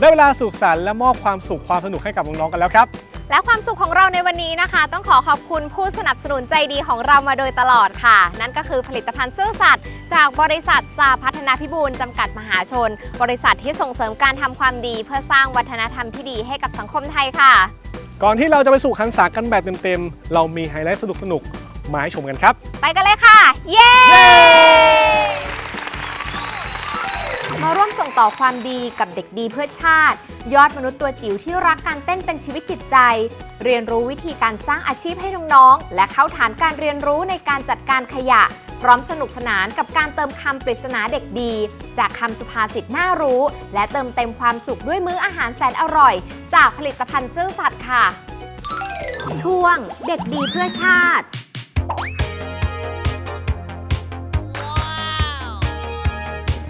ได้เวลาสุขสันต์และมอบความสุขความสนุกให้กับน้องๆกันแล้วครับ และความสุขของเราในวันนี้นะคะ ต้องขอขอบคุณผู้สนับสนุนใจดีของเรามาโดยตลอดค่ะ นั่นก็คือผลิตภัณฑ์ซื่อสัตย์จากบริษัทสาพัฒนาพิบูลจำกัดมหาชน บริษัทที่ส่งเสริมการทำความดี เพื่อสร้างวัฒนธรรมที่ดีให้กับสังคมไทยค่ะ ก่อนที่เราจะไปสู่คันสากันแบบเต็มๆเรามีไฮไลท์สนุกๆมาให้ชมกันครับ ไปกันเลยค่ะ เย้ ต่อความดีกับเด็กดีเพื่อชาติ ยอดมนุษย์ตัวจิ๋วที่รักการเต้นเป็นชีวิตจิตใจ เรียนรู้วิธีการสร้างอาชีพให้น้องๆและเข้าฐานการเรียนรู้ในการจัดการขยะ พร้อมสนุกสนานกับการเติมคำปริศนาเด็กดี จากคำสุภาษิตน่ารู้ และเติมเต็มความสุขด้วยมื้ออาหารแสนอร่อย จากผลิตภัณฑ์ซื่อสัตย์ค่ะ ช่วงเด็กดีเพื่อชาติ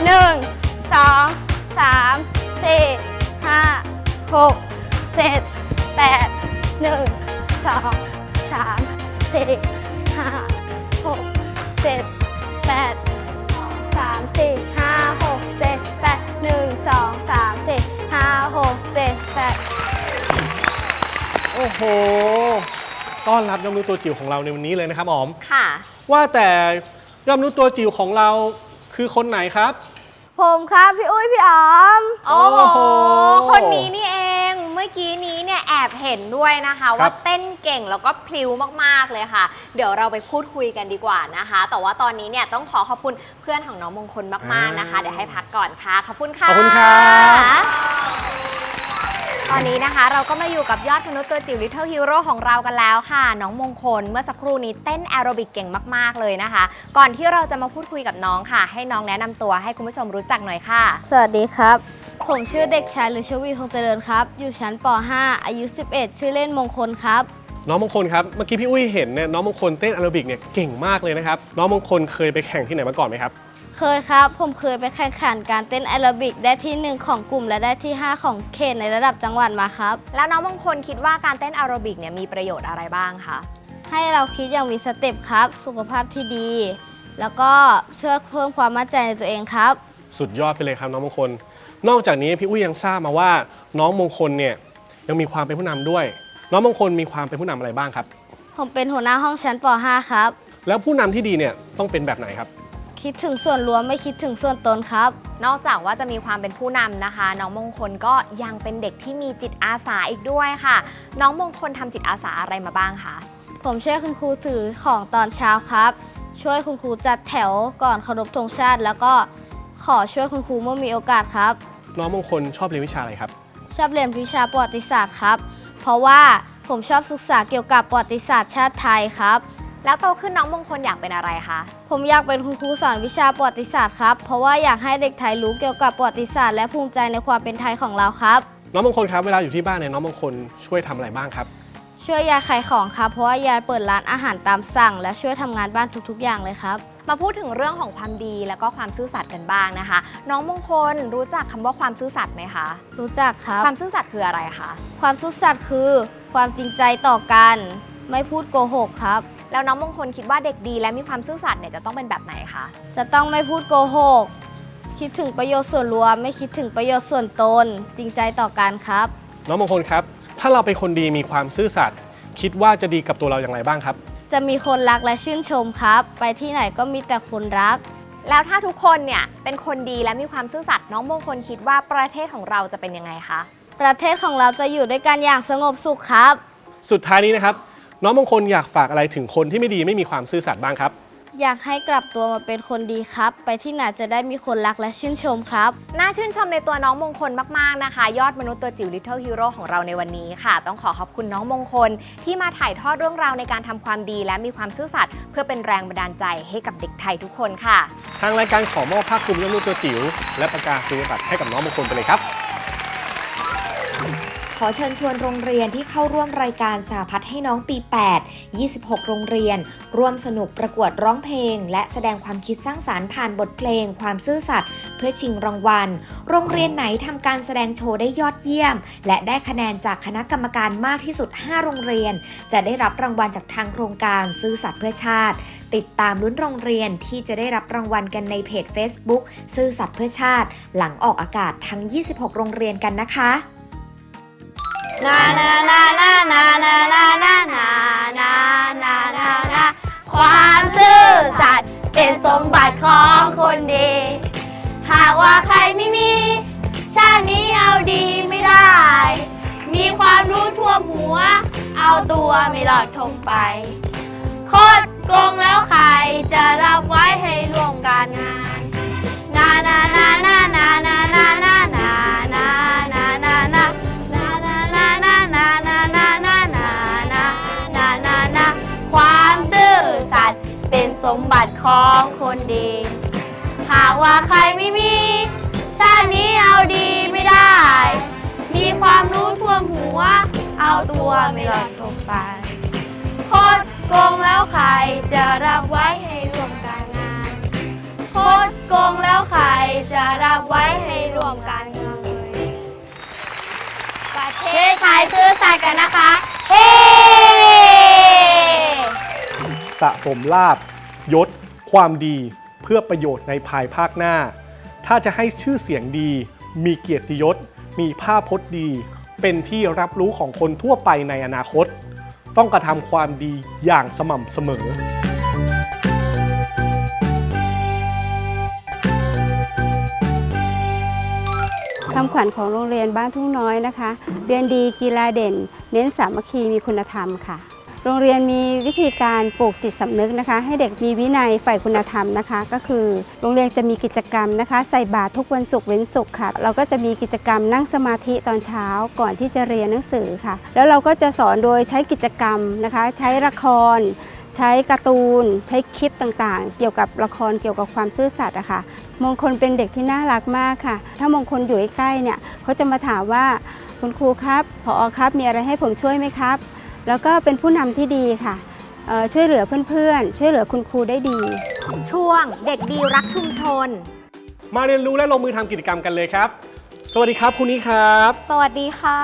หนึ่ง สองสามสี่ห้าหกเจ็ดแปดหนึ่งสองสามสี่ห้าหกเจ็ดแปดสามสี่ห้าหกเจ็ดแปดหนึ่งสองสามสี่ห้าหกเจ็ดแปดโอ้โห ต้อนรับยอดมนุษย์ตัวจิ๋วของเราในวันนี้เลยนะครับออม ค่ะ ว่าแต่ยอดมนุษย์ตัวจิ๋วของเราคือคนไหนครับ ผมครับพี่อุ้ยพี่อ๋อมโอ้โหโอ้โห คนนี้นี่เอง เมื่อกี้นี้เนี่ยแอบเห็นด้วยนะคะครัว่าบเต้นเก่งแล้วก็พลิ้วมากๆเลยค่ะ เดี๋ยวเราไปพูดคุยกันดีกว่านะคะ แต่ว่าตอนนี้เนี่ยต้องขอขอบคุณเพื่อนของน้องมงคลมากๆนะคะ เดี๋ยวให้พักก่อนค่ะ ขอบคุณค่ะ ขอบคุณครับ ตอนนี้นะคะเราก็มาอยู่กับยอดมนุษย์ตัวจิ๋ว Little Hero ของเรากันแล้วค่ะ น้องมงคลเมื่อสักครู่นี้เต้นแอโรบิกเก่งมาก ๆ เลยนะคะ ก่อนที่เราจะมาพูดคุยกับน้องค่ะ ให้น้องแนะนำตัวให้คุณผู้ชมรู้จักหน่อยค่ะ สวัสดีครับ ผมชื่อเด็กชายฤชวีคงเจริญครับ อยู่ชั้นป .5 อายุ 11 ชื่อเล่นมงคลครับ น้องมงคลครับ เมื่อกี้พี่อุ้ยเห็นเนี่ยน้องมงคลเต้นแอโรบิกเนี่ยเก่งมากเลยนะครับ น้องมงคลเคยไปแข่งที่ไหนมาก่อนไหมครับ เคยครับ ผมเคยไปแข่งขันการเต้นแอโรบิกได้ที่ 1 ของกลุ่ม และได้ที่ 5 ของเขตในระดับจังหวัดมาครับ แล้วน้องมงคลคิดว่าการเต้นแอโรบิกเนี่ยมีประโยชน์อะไรบ้างคะ ให้เราคิดอย่างมีสเต็ปครับ สุขภาพที่ดี แล้วก็ช่วยเพิ่มความมั่นใจในตัวเองครับ สุดยอดไปเลยครับน้องมงคล นอกจากนี้พี่อุ้ยยังทราบมาว่าน้องมงคลเนี่ยยังมีความเป็นผู้นำด้วย น้องมงคลมีความเป็นผู้นำอะไรบ้างครับ ผมเป็นหัวหน้าห้องชั้นป .5 ครับ แล้วผู้นำที่ดีเนี่ยต้องเป็นแบบไหนครับ คิดถึงส่วนรวมไม่คิดถึงส่วนตนครับ นอกจากว่าจะมีความเป็นผู้นำนะคะ น้องมงคลก็ยังเป็นเด็กที่มีจิตอาสาอีกด้วยค่ะ น้องมงคลทำจิตอาสาอะไรมาบ้างคะผมช่วยคุณครูถือของตอนเช้าครับ ช่วยคุณครูจัดแถวก่อนเคารพธงชาติ แล้วก็ขอช่วยคุณครูเมื่อมีโอกาสครับ น้องมงคลชอบเรียนวิชาอะไรครับ ชอบเรียนวิชาประวัติศาสตร์ครับ เพราะว่าผมชอบศึกษาเกี่ยวกับประวัติศาสตร์ชาติไทยครับ แล้วโตขึ้นน้องมงคลอยากเป็นอะไรคะ ผมอยากเป็นคุณครูสอนวิชาประวัติศาสตร์ครับ เพราะว่าอยากให้เด็กไทยรู้เกี่ยวกับประวัติศาสตร์และภูมิใจในความเป็นไทยของเราครับ น้องมงคลครับเวลาอยู่ที่บ้านเนี่ยน้องมงคลช่วยทำอะไรบ้างครับ ช่วยยายขายของครับ เพราะว่ายายเปิดร้านอาหารตามสั่ง และช่วยทำงานบ้านทุกๆ อย่างเลยครับ มาพูดถึงเรื่องของความดีแล้วก็ความซื่อสัตย์กันบ้างนะคะ น้องมงคลรู้จักคำว่าความซื่อสัตย์ไหมคะ รู้จักครับ ความซื่อสัตย์คืออะไรคะ ความซื่อสัตย์คือ ความจริงใจต่อกัน ไม่พูดโกหกครับ แล้วน้องมงคลคิดว่าเด็กดีและมีความซื่อสัตย์เนี่ยจะต้องเป็นแบบไหนคะ จะต้องไม่พูดโกหก คิดถึงประโยชน์ส่วนรวม ไม่คิดถึงประโยชน์ส่วนตน จริงใจต่อกันครับ น้องมงคลครับ ถ้าเราเป็นคนดีมีความซื่อสัตย์คิดว่าจะดีกับตัวเราอย่างไรบ้างครับ จะมีคนรักและชื่นชมครับ ไปที่ไหนก็มีแต่คนรัก แล้วถ้าทุกคนเนี่ยเป็นคนดีและมีความซื่อสัตย์น้องมงคลคิดว่าประเทศของเราจะเป็นยังไงคะ ประเทศของเราจะอยู่ด้วยกันอย่างสงบสุขครับ สุดท้ายนี้นะครับ น้องมงคลอยากฝากอะไรถึงคนที่ไม่ดีไม่มีความซื่อสัตย์บ้างครับ อยากให้กลับตัวมาเป็นคนดีครับ ไปที่ไหนจะได้มีคนรักและชื่นชมครับ น่าชื่นชมในตัวน้องมงคลมาก ๆ นะคะ ยอดมนุษย์ตัวจิ๋ว Little Hero ของเราในวันนี้ค่ะ ต้องขอขอบคุณน้องมงคล ที่มาถ่ายทอดเรื่องราวในการทำความดีและมีความซื่อสัตย์เพื่อเป็นแรงบันดาลใจให้กับเด็กไทยทุกคนค่ะ ทางรายการขอมอบภาคภูมิยอดมนุษย์ตัวจิ๋วและประกาศนียบัตรให้กับน้องมงคลไปเลยครับ ขอเชิญชวนโรงเรียนที่เข้าร่วมรายการสาพัฒให้น้องปี 8 26 โรงเรียน ร่วมสนุกประกวดร้องเพลง และแสดงความคิดสร้างสารรค์ผ่านบทเพลง ความซื่อสัตย์เพื่อชิงรางวัล โรงเรียนไหนทำการแสดงโชว์ได้ยอดเยี่ยม และได้คะแนนจากคณะกรรมการมากที่สุด 5 โรงเรียน จะได้รับรางวัลจากทางโครงการซื่อสัตย์เพื่อชาติ ติดตามลุ้นโรงเรียนที่จะได้รับรางวัลกันในเพจ Facebook ซื่อสัตย์เพื่อชาติ หลังออกอากาศทั้ง 26 โรงเรียนกันนะคะ นานานานานานานานานานานานานาความซื่อสัตย์เป็นสมบัติของคนดี หากว่าใครไม่มี ชาตินี้เอาดีไม่ได้ มีความรู้ท่วมหัว เอาตัวไม่รอดทงไป โคตรโกงแล้วใครจะรับไว้ให้ร่วมการงานนา สมบัติของคนดี หากว่าใครไม่มี ชาตินี้เอาดีไม่ได้ มีความรู้ท่วมหัว เอาตัวไม่รอดทงไปโคตรโกงแล้วใครจะรับไว้ให้ร่วมการงานโคตรโกงแล้วใครจะรับไว้ให้ร่วมกันเงินประเทศไทยซื่อสัตย์กันนะคะ เฮ้ สะสมลาบ ยศ ความดีเพื่อประโยชน์ในภายภาคหน้า ถ้าจะให้ชื่อเสียงดี มีเกียรติยศ มีภาพพจน์ดี เป็นที่รับรู้ของคนทั่วไปในอนาคต ต้องกระทำความดีอย่างสม่ำเสมอคำขวัญของโรงเรียนบ้านทุ่งน้อยนะคะ เรียนดีกีฬาเด่น เน้นสามัคคีมีคุณธรรมค่ะ โรงเรียนมีวิธีการปลูกจิตสำนึกนะคะ ให้เด็กมีวินัยฝ่ายคุณธรรมนะคะ ก็คือโรงเรียนจะมีกิจกรรมนะคะ ใส่บาตรทุกวันศุกร์เว้นศุกร์ค่ะ เราก็จะมีกิจกรรมนั่งสมาธิตอนเช้าก่อนที่จะเรียนหนังสือค่ะ แล้วเราก็จะสอนโดยใช้กิจกรรมนะคะ ใช้ละคร ใช้การ์ตูน ใช้คลิปต่างๆ เกี่ยวกับละครเกี่ยวกับความซื่อสัตย์อะค่ะมงคลเป็นเด็กที่น่ารักมากค่ะ ถ้ามงคลอยู่ใกล้ๆเนี่ยเขาจะมาถามว่าคุณครูครับผอครับมีอะไรให้ผมช่วยไหมครับ แล้วก็เป็นผู้นำที่ดีค่ะเอ่อช่วยเหลือเพื่อนๆ ช่วยเหลือคุณครูได้ดี ช่วงเด็กดีรักชุมชน มาเรียนรู้และลงมือทำกิจกรรมกันเลยครับ สวัสดีครับคุณนี้ครับ สวัสดีค่ะ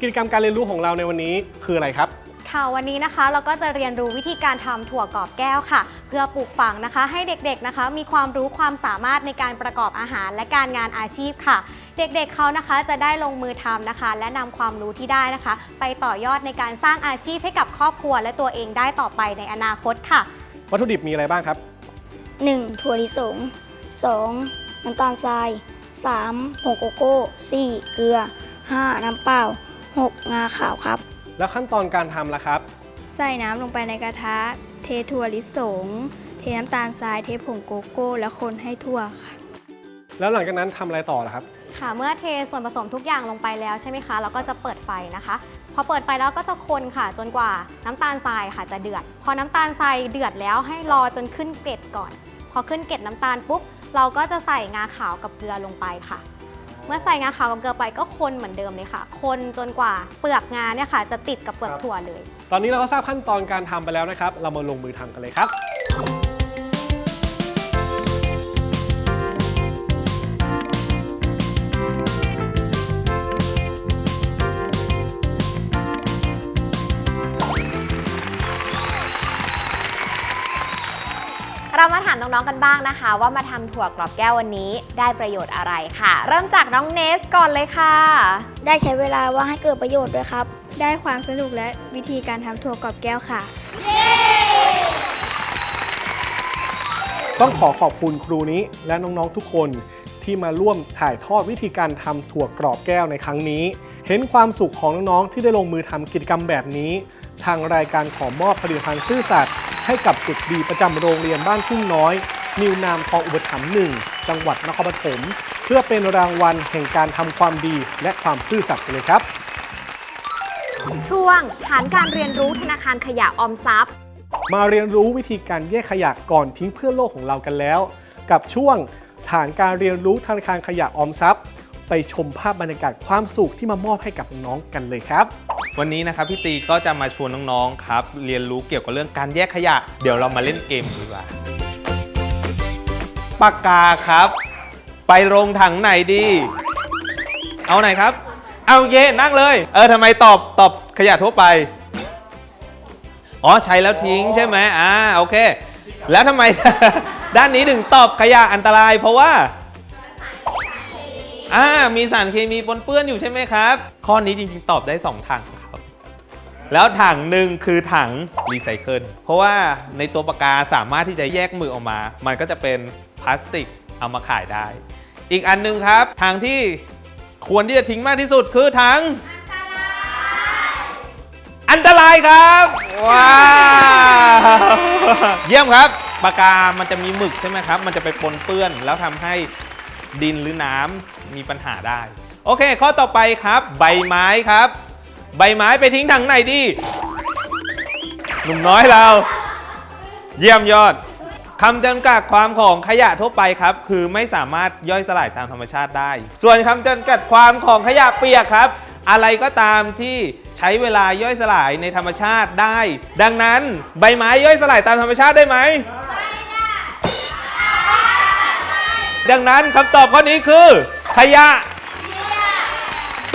กิจกรรมการเรียนรู้ของเราในวันนี้คืออะไรครับค่ะวันนี้นะคะเราก็จะเรียนรู้วิธีการทำถั่วกรอบแก้วค่ะ เพื่อปลูกฝังนะคะ ให้เด็กๆนะคะ มีความรู้ความสามารถในการประกอบอาหารและการงานอาชีพค่ะ เด็กๆเขานะคะจะได้ลงมือทำนะคะ และนำความรู้ที่ได้นะคะ ไปต่อยอดในการสร้างอาชีพให้กับครอบครัว และตัวเองได้ต่อไปในอนาคตค่ะ วัตถุดิบมีอะไรบ้างครับ 1. ถั่วลิสง 2. น้ำตาลทราย 3. ผงโกโก้ 4. เกลือ 5. น้ำเปล่า 6. งาขาวครับ แล้วขั้นตอนการทำล่ะครับ ใส่น้ำลงไปในกระทะ เทถั่วลิสง เทน้ำตาลทราย เทผงโกโก้ แล้วคนให้ทั่วค่ะ แล้วหลังจากนั้นทำอะไรต่อล่ะครับ ค่ะเมื่อเทส่วนผสมทุกอย่างลงไปแล้วใช่ไหมคะเราก็จะเปิดไฟนะคะ พอเปิดไฟแล้วก็จะคนค่ะ จนกว่าน้ำตาลทรายค่ะจะเดือด พอน้ำตาลทรายเดือดแล้วให้รอจนขึ้นเกล็ดก่อน พอขึ้นเกล็ดน้ำตาลปุ๊บเราก็จะใส่งาขาวกับเกลือลงไปค่ะ เมื่อใส่งาขาวกับเกลือไปก็คนเหมือนเดิมเลยค่ะ คนจนกว่าเปลือกงาเนี่ยค่ะ จะติดกับเปลือกถั่วเลย ตอนนี้เราก็ทราบขั้นตอนการทำไปแล้วนะครับ เรามาลงมือทำกันเลยครับ เรามาถามน้องๆกันบ้างนะคะ ว่ามาทำถั่วกรอบแก้ววันนี้ได้ประโยชน์อะไรค่ะ เริ่มจากน้องเนสก่อนเลยค่ะ ได้ใช้เวลาว่างให้เกิดประโยชน์ด้วยครับ ได้ความสนุกและวิธีการทำถั่วกรอบแก้วค่ะ ต้องขอขอบคุณครูนี้และน้องๆทุกคนที่มาร่วมถ่ายทอดวิธีการทำถั่วกรอบแก้วในครั้งนี้ เห็นความสุขของน้องๆที่ได้ลงมือทำกิจกรรมแบบนี้ ทางรายการขอมอบผลิตภัณฑ์ซื่อสัตย์ ให้กับเด็กดีประจำโรงเรียนบ้านทุ่งน้อย นิวนามทองอุปถัมภ์หนึ่งจังหวัดนครปฐมเพื่อเป็นรางวัลแห่งการทำความดีและความซื่อสัตย์ไปเลยครับ ช่วงฐานการเรียนรู้ธนาคารขยะออมทรัพย์ มาเรียนรู้วิธีการแยกขยะก่อนทิ้งเพื่อโลกของเรากันแล้ว กับช่วงฐานการเรียนรู้ธนาคารขยะออมทรัพย์ ไปชมภาพบรรยากาศความสุขที่มามอบให้กับน้องๆกันเลยครับ วันนี้นะครับพี่ตีก็จะมาชวนน้องๆครับ เรียนรู้เกี่ยวกับเรื่องการแยกขยะ เดี๋ยวเรามาเล่นเกมดีกว่าปากกาครับ ไปลงถังไหนดี เอาไหนครับ เอาเย่นั่งเลย เออทำไมตอบตอบขยะทั่วไป อ๋อใช้แล้วทิ้งใช่ไหมอ่าโอเค แล้วทำไม ด้านนี้ถึงตอบขยะอันตราย เพราะว่าอ่ามีสารเคมีปนเปื้อนอยู่ใช่ไหมครับ ข้อนี้จริงๆ ตอบได้2ถังครับ แล้วถังหนึ่งคือถังรีไซเคิลเพราะว่าในตัวปากกาสามารถที่จะแยกมือออกมา มันก็จะเป็นพลาสติกเอามาขายได้ อีกอันหนึงครับทางที่ควรที่จะทิ้งมากที่สุดคือถังอันตรายครับว้าวเยี่ยมครับปากกามันจะมีหมึกใช่ไหมครับ มันจะไปปนเปื้อนแล้วทำให้ดินหรือน้ำมีปัญหาได้ โอเค ข้อต่อไปครับ ใบไม้ครับ ใบไม้ไปทิ้งถังไหนดี หนุ่มน้อยเรา เยี่ยมยอดคำจำกัดความของขยะทั่วไปครับ คือไม่สามารถย่อยสลายตามธรรมชาติได้ ส่วนคำจำกัดความของขยะเปียกครับ อะไรก็ตามที่ใช้เวลาย่อยสลายในธรรมชาติได้ ดังนั้นใบไม้ย่อยสลายตามธรรมชาติได้ไหมดังนั้นคำตอบข้อนี้คือ ขยะ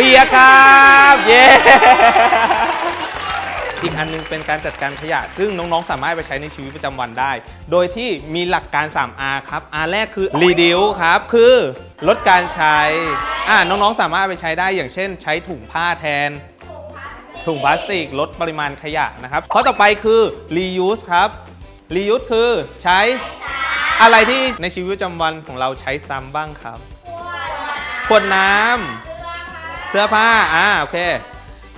เปียครับ เย้ อีกอันหนึงเป็นการจัดการขยะ ซึ่งน้องๆ สามารถไปใช้ในชีวิตประจำวันได้ โดยที่มีหลักการ 3R ครับ R แรกคือ reduce ครับ คือลดการใช้ อ่าน้องๆ สามารถไปใช้ได้อย่างเช่น ใช้ถุงผ้าแทน ถุงพลาสติกลดปริมาณขยะนะครับ ข้อต่อไปคือ reuse ครับ reuse คือใช้อะไรที่ในชีวิตประจำวันของเราใช้ซ้ำบ้างครับ ขวดน้ำ เสื้อผ้าอ่าโอเค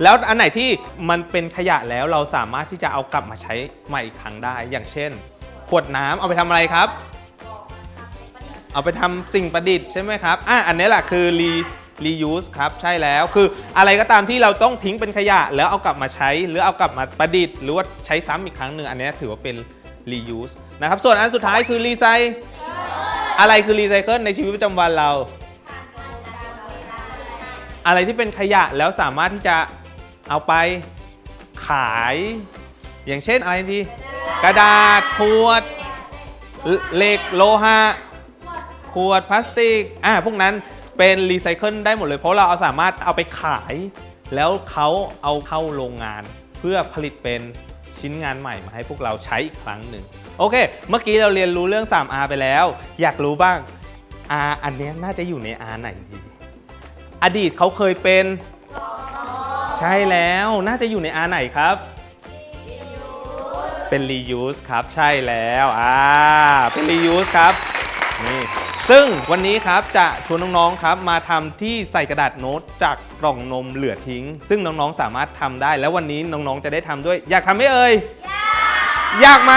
แล้วอันไหนที่มันเป็นขยะแล้วเราสามารถที่จะเอากลับมาใช้ใหม่อีกครั้งได้ อย่างเช่น ขวดน้ำเอาไปทำอะไรครับ เอาไปทำสิ่งประดิษฐ์ใช่ไหมครับ อะ อันนี้แหละคือ re reuse ครับ ใช่แล้ว คืออะไรก็ตามที่เราต้องทิ้งเป็นขยะ แล้วเอากลับมาใช้ หรือเอากลับมาประดิษฐ์ หรือว่าใช้ซ้ำอีกครั้งหนึ่ง อันนี้ถือว่าเป็น reuse นะครับ ส่วนอันสุดท้ายคือ recycle อะไรคือ recycle ในชีวิตประจำวันเรา อะไรที่เป็นขยะแล้วสามารถที่จะเอาไปขาย อย่างเช่นอะไรทีกระดาษขวดเหล็กโลหะขวดพลาสติกอ่าพวกนั้นเป็นรีไซเคิลได้หมดเลย เพราะเราเอาสามารถเอาไปขาย แล้วเขาเอาเข้าโรงงานเพื่อผลิตเป็นชิ้นงานใหม่มาให้พวกเราใช้อีกครั้งหนึ่งโอเค เมื่อกี้เราเรียนรู้เรื่อง 3R ไปแล้ว อยากรู้บ้าง R อันนี้น่าจะอยู่ใน R ไหนดี อดีตเขาเคยเป็น ใช่แล้วน่าจะอยู่ในอาไหนครับ เป็น reuse ครับใช่แล้วอ่าเป็น reuse ครับนี่ซึ่งวันนี้ครับจะชวนน้องๆครับมาทำที่ใส่กระดาษโน้ตจากกล่องนมเหลือทิ้ง ซึ่งน้องๆสามารถทำได้ แล้ววันนี้น้องๆจะได้ทำด้วย อยากทำไหมเอ่ยอยากไหม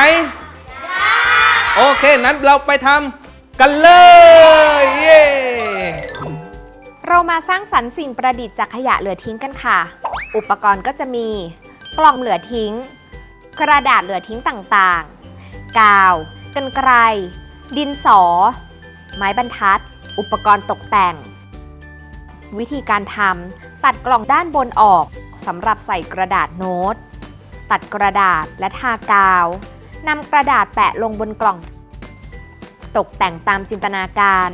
โอเค นั้นเราไปทำกันเลยเย้ เรามาสร้างสรรค์สิ่งประดิษฐ์จากขยะเหลือทิ้งกันค่ะ อุปกรณ์ก็จะมี กล่องเหลือทิ้ง กระดาษเหลือทิ้งต่างๆ กาวกรรไกร ดินสอ ไม้บรรทัด อุปกรณ์ตกแต่ง วิธีการทำตัดกล่องด้านบนออกสำหรับใส่กระดาษโน้ต ตัดกระดาษและทากาวนำกระดาษแปะลงบนกล่อง ตกแต่งตามจินตนาการ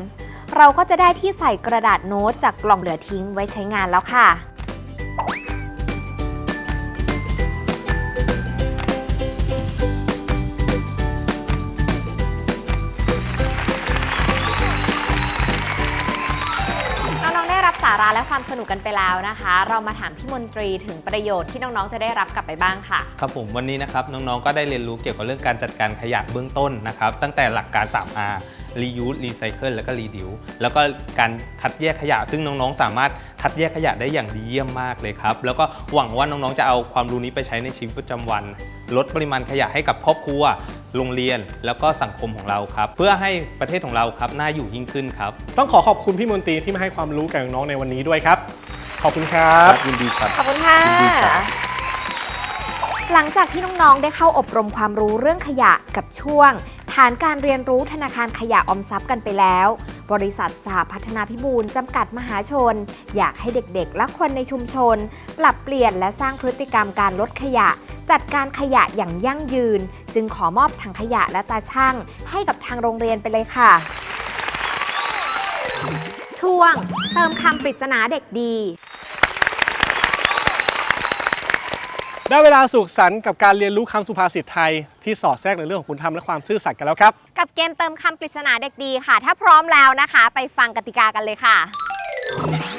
เราก็จะได้ที่ใส่กระดาษโน้ตจากกล่องเหลือทิ้งไว้ใช้งานแล้วค่ะน้องได้รับสาาระและความสนุกกันไปแล้วนะคะ เรามาถามพี่มนตรีถึงประโยชน์ที่น้องๆจะได้รับกลับไปบ้างค่ะ ครับผมวันนี้นะครับน้องๆก็ได้เรียนรู้เกี่ยวกับเรื่องการจัดการขยะเบื้องต้นนะครับ ตั้งแต่หลักการ 3R reuse recycle แล้วก็ reduce แล้วก็การคัดแยกขยะ ซึ่งน้องๆ สามารถคัดแยกขยะได้อย่างดีเยี่ยมมากเลยครับ แล้วก็หวังว่าน้องๆ จะเอาความรู้นี้ไปใช้ในชีวิตประจำวัน ลดปริมาณขยะให้กับครอบครัวโรงเรียนแล้วก็สังคมของเราครับ เพื่อให้ประเทศของเราครับน่าอยู่ยิ่งขึ้นครับ ต้องขอขอบคุณพี่มนตรีที่มาให้ความรู้กับน้องๆในวันนี้ด้วยครับ ขอบคุณครับ ยินดีครับ ขอบคุณค่ะ ยินดีครับ หลังจากที่น้องๆ ได้เข้าอบรมความรู้เรื่องขยะกับช่วง ฐานการเรียนรู้ธนาคารขยะออมทรัพย์กันไปแล้ว บริษัทสหพัฒนาพิบูลจำกัดมหาชน อยากให้เด็กๆ และคนในชุมชน ปรับเปลี่ยนและสร้างพฤติกรรมการลดขยะ จัดการขยะอย่างยั่งยืน จึงขอมอบถังขยะและตาช่างให้กับทางโรงเรียนไปเลยค่ะ ช่วงเติมคำปริศนาเด็กดี ได้เวลาสุขสันต์กับการเรียนรู้คำสุภาษิตไทย ที่สอดแทรกในเรื่องของคุณธรรมและความซื่อสัตย์กันแล้วครับ กับเกมเติมคำปริศนาเด็กดีค่ะ ถ้าพร้อมแล้วนะคะ ไปฟังกติกากันเลยค่ะ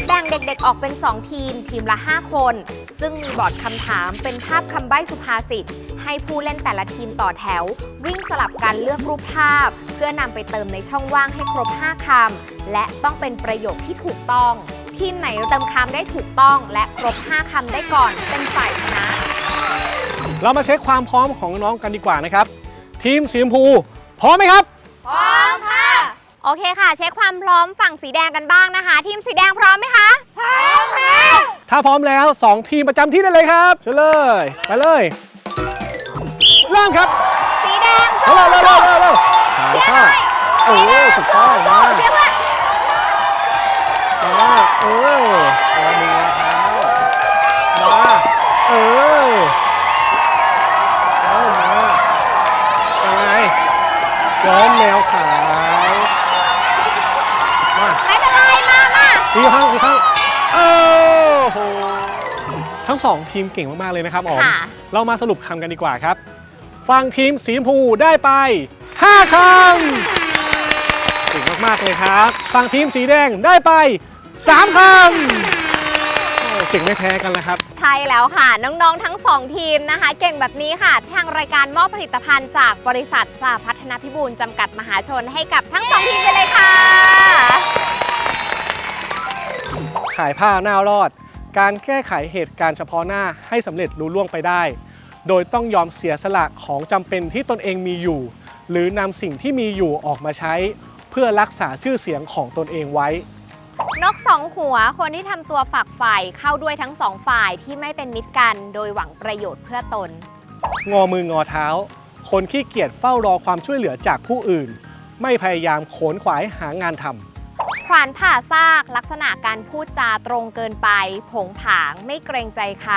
แบ่งเด็กๆออกเป็น 2 ทีม ทีมละ 5 คน ซึ่งมีบอร์ดคำถามเป็นภาพคำใบ้สุภาษิตให้ผู้เล่นแต่ละทีมต่อแถว วิ่งสลับกันเลือกรูปภาพ เพื่อนำไปเติมในช่องว่างให้ครบ 5คำและต้องเป็นประโยคที่ถูกต้อง ทีมไหนเติมคำได้ถูกต้อง และครบ 5คำได้ก่อนเป็นฝ่ายชนะ เรามาเช็คความพร้อมของน้องกันดีกว่านะครับ ทีมสีชมพูพร้อมไหมครับ พร้อมค่ะ โอเคค่ะ เช็คความพร้อมฝั่งสีแดงกันบ้างนะคะ ทีมสีแดงพร้อมไหมคะพร้อมค่ะถ้าพร้อมแล้ว 2 ทีมประจำที่ได้เลยครับเชิญเลยไปเลยเริ่มครับสีแดงเร็สู้วเร็วเร็วเร็วเร็วหาเชียร์หข้าน่อยเออถูกต้องมาเชียร์เพื่อน มาเออ สองทีมเก่งมาก ๆ เลยนะครับอ๋อมค่ะ เรามาสรุปคำกันดีกว่าครับ ฟังทีมสีชมพูได้ไป 5คำเก่งมาก ๆ เลยครับฟังทีมสีแดงได้ไป 3คำโอ้เก่งไม่แพ้กันเลยครับ ใช่แล้วค่ะ น้องๆ ทั้ง 2 ทีมนะคะ เก่งแบบนี้ค่ะ ทางรายการมอบผลิตภัณฑ์จากบริษัทสหพัฒนพิบูลจำกัดมหาชนให้กับทั้ง 2 ทีมไปเลยค่ะ ขายผ้าหน้ารอด การแก้ไขเหตุการณ์เฉพาะหน้าให้สำเร็จลุล่วงไปได้ โดยต้องยอมเสียสละของจำเป็นที่ตนเองมีอยู่ หรือนำสิ่งที่มีอยู่ออกมาใช้ เพื่อรักษาชื่อเสียงของตนเองไว้ นกสองหัวคนที่ทำตัวฝักใฝ่เข้าด้วยทั้งสองฝ่ายที่ไม่เป็นมิตรกัน โดยหวังประโยชน์เพื่อตน งอมืองอเท้า คนขี้เกียจเฝ้ารอความช่วยเหลือจากผู้อื่น ไม่พยายามโขนขวายหางานทำ ขวานผ่าซากลักษณะการพูดจาตรงเกินไป ผงผางไม่เกรงใจใคร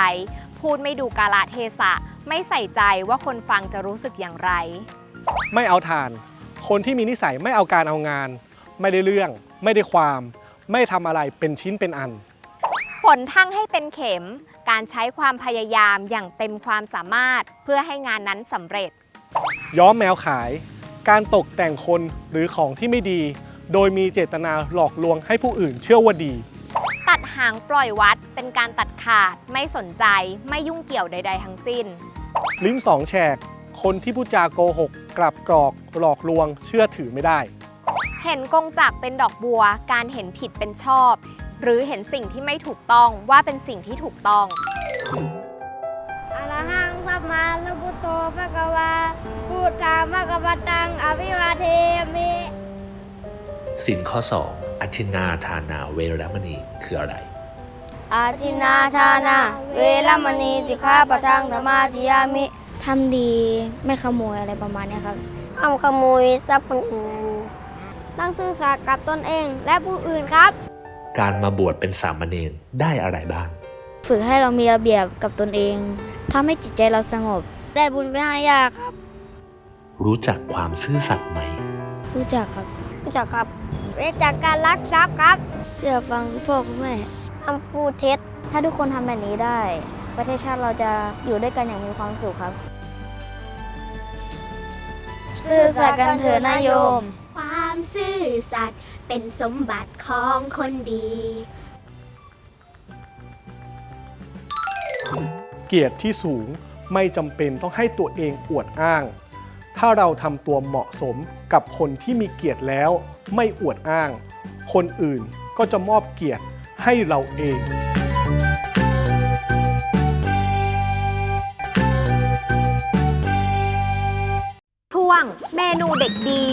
พูดไม่ดูกาลเทศะ ไม่ใส่ใจว่าคนฟังจะรู้สึกอย่างไร ไม่เอาทาน คนที่มีนิสัยไม่เอาการเอางาน ไม่ได้เรื่อง ไม่ได้ความ ไม่ทำอะไรเป็นชิ้นเป็นอัน ฝนทั้งให้เป็นเข็ม การใช้ความพยายามอย่างเต็มความสามารถเพื่อให้งานนั้นสำเร็จ ย้อมแมวขาย การตกแต่งคนหรือของที่ไม่ดี โดยมีเจตนาหลอกลวงให้ผู้อื่นเชื่อว่าดี ตัดหางปล่อยวัดเป็นการตัดขาดไม่สนใจไม่ยุ่งเกี่ยวใด ๆ ทั้งสิ้น ลิ้นสองแฉก คนที่พูดจาโกหก กลับกรอก หลอกลวง เชื่อถือไม่ได้ เห็นกงจักรเป็นดอกบัว การเห็นผิดเป็นชอบ หรือเห็นสิ่งที่ไม่ถูกต้องว่าเป็นสิ่งที่ถูกต้อง อะระหังสัมมาสัมพุทโธพระกวาพุทธามะกวตัง อภิวาเทมิ สินข้อ 2 อธินาทานาเวรมณีคืออะไร อาทินาทานา เวรมณีสิกขาปะทังธรรมาธิยามิ ทำดีไม่ขโมยอะไรประมาณเนี้ยครับห้ามขโมยทรัพย์คนอื่นต้องซื่อสัตย์กับตนเองและผู้อื่นครับ การมาบวชเป็นสามเณรได้อะไรบ้าง ฝึกให้เรามีระเบียบกับตนเองทำให้จิตใจเราสงบ ได้บุญไปให้ยากครับ รู้จักความซื่อสัตย์ไหม รู้จักครับ รู้จักครับ เวจากการรักทรัพย์ครับ เชื่อฟังคุณพ่อคุณแม่ทำพูดเท็จ ถ้าทุกคนทำแบบนี้ได้ ประเทศชาติเราจะอยู่ด้วยกันอย่างมีความสุขครับ ซื่อสัตย์กันเถอะนายโยม ความซื่อสัตย์เป็นสมบัติของคนดี เกียรติที่สูงไม่จำเป็นต้องให้ตัวเองอวดอ้าง ถ้าเราทำตัวเหมาะสมกับคนที่มีเกียรติแล้ว ไม่อวดอ้าง คนอื่นก็จะมอบเกียรติให้เราเองช่วงเมนูเด็กดี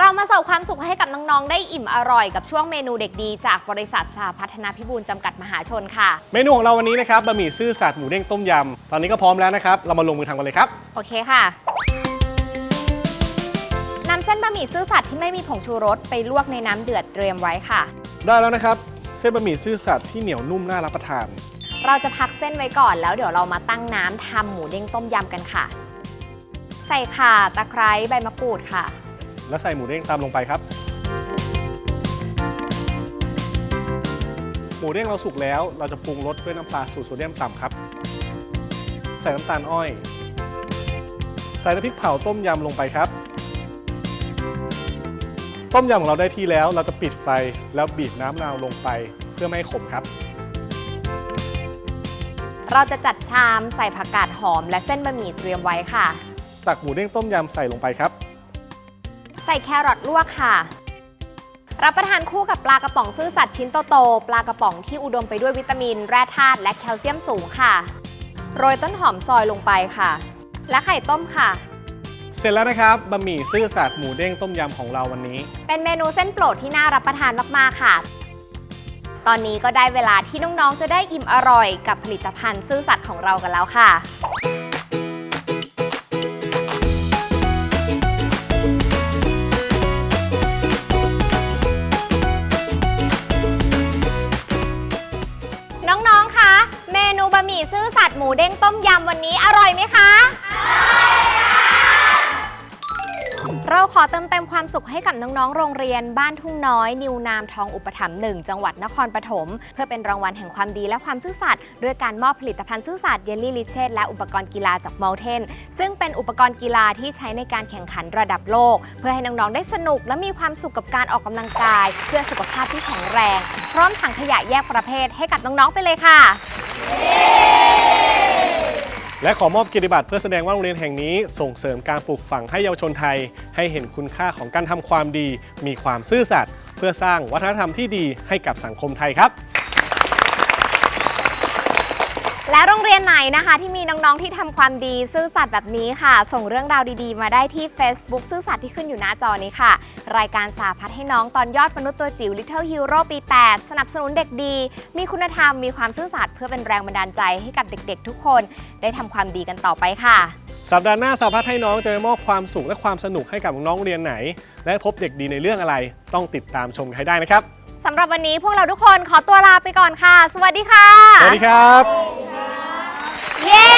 เรามาเสิร์ฟความสุขให้กับน้อง ๆ ได้อิ่มอร่อยกับช่วงเมนูเด็กดี จากบริษัทสหพัฒนาพิบูลจำกัดมหาชนค่ะ เมนูของเราวันนี้นะครับบะหมี่ซื่อสัตย์หมูเด้งต้มยำ ตอนนี้ก็พร้อมแล้วนะครับ เรามาลงมือทำกันเลยครับ โอเคค่ะนำเส้นบะหมี่ซื่อสัตย์ที่ไม่มีผงชูรสไปลวกในน้ำเดือดเตรียมไว้ค่ะ ได้แล้วนะครับ เส้นบะหมี่ซื่อสัตย์ที่เหนียวนุ่มน่ารับประทาน เราจะพักเส้นไว้ก่อนแล้วเดี๋ยวเรามาตั้งน้ำทำหมูเด้งต้มยำกันค่ะ ใส่ข่าตะไคร้ใบมะกรูดค่ะ แล้วใส่หมูเด้งตามลงไปครับ หมูเด้งเราสุกแล้ว เราจะปรุงรสด้วยน้ำปลาสูตรโซเดียมต่ำครับ ใส่น้ำตาลอ้อย ใส่น้ำพริกเผาต้มยำลงไปครับ ต้มยำของเราได้ที่แล้ว เราจะปิดไฟแล้วบีบน้ำมะนาวลงไปเพื่อไม่ให้ขมครับ เราจะจัดชามใส่ผักกาดหอมและเส้นบะหมี่เตรียมไว้ค่ะ ตักหมูเด้งต้มยำใส่ลงไปครับ ใส่แครอทลวกค่ะ รับประทานคู่กับปลากระป๋องซื่อสัตย์ชิ้นโตๆ ปลากระป๋องที่อุดมไปด้วยวิตามิน แร่ธาตุและแคลเซียมสูงค่ะ โรยต้นหอมซอยลงไปค่ะ และไข่ต้มค่ะ เสร็จแล้วนะครับบะหมี่ซื่อสัตย์หมูเด้งต้มยำของเราวันนี้ เป็นเมนูเส้นโปรดที่น่ารับประทานมาก ๆ ค่ะ ตอนนี้ก็ได้เวลาที่น้อง ๆ จะได้อิ่มอร่อยกับผลิตภัณฑ์ซื่อสัตย์ของเรากันแล้วค่ะ น้อง ๆ คะ เมนูบะหมี่ซื่อสัตย์หมูเด้งต้มยำวันนี้อร่อยไหมคะ เราขอเติมเต็มความสุขให้กับน้องๆ โรงเรียน บ้านทุ่งน้อย นิวนามทองอุปถัมภ์หนึ่งจังหวัดนครปฐมเพื่อเป็นรางวัลแห่งความดีและความซื่อสัตย์ด้วยการมอบผลิตภัณฑ์ซื่อสัตย์เยลลี่ลิเชตและอุปกรณ์กีฬาจากมอลเทน ซึ่งเป็นอุปกรณ์กีฬาที่ใช้ในการแข่งขันระดับโลก เพื่อให้น้องๆ ได้สนุกและมีความสุขกับการออกกำลังกาย เพื่อสุขภาพที่แข็งแรง พร้อมถังขยะแยกประเภทให้กับน้องๆ ไปเลยค่ะ และขอมอบเกียรติบัตรเพื่อแสดงว่าโรงเรียนแห่งนี้ส่งเสริมการปลูกฝังให้เยาวชนไทย ให้เห็นคุณค่าของการทำความดี มีความซื่อสัตย์เพื่อสร้างวัฒนธรรมที่ดีให้กับสังคมไทยครับ และโรงเรียนไหนนะคะ ที่มีน้องๆที่ทำความดีซื่อสัตย์แบบนี้ค่ะ ส่งเรื่องราวดีๆ มาได้ที่ Facebook ซื่อสัตย์ที่ขึ้นอยู่หน้าจอนี้ค่ะ รายการสาพัฒน์ให้น้องตอนยอดมนุษย์ตัวจิ๋ว Little Hero ปี 8 สนับสนุนเด็กดี มีคุณธรรมมีความซื่อสัตย์เพื่อเป็นแรงบันดาลใจให้กับเด็กๆ ทุกคน ได้ทำความดีกันต่อไปค่ะ สัปดาห์หน้าสาพัฒน์ให้น้องจะไปมอบความสุขและความสนุกให้กับน้องๆเรียนไหน และพบเด็กดีในเรื่องอะไร ต้องติดตามชมกันให้ได้นะครับ สำหรับวันนี้พวกเราทุกคนขอตัวลาไปก่อนค่ะ สวัสดีค่ะ สวัสดีครับ เย้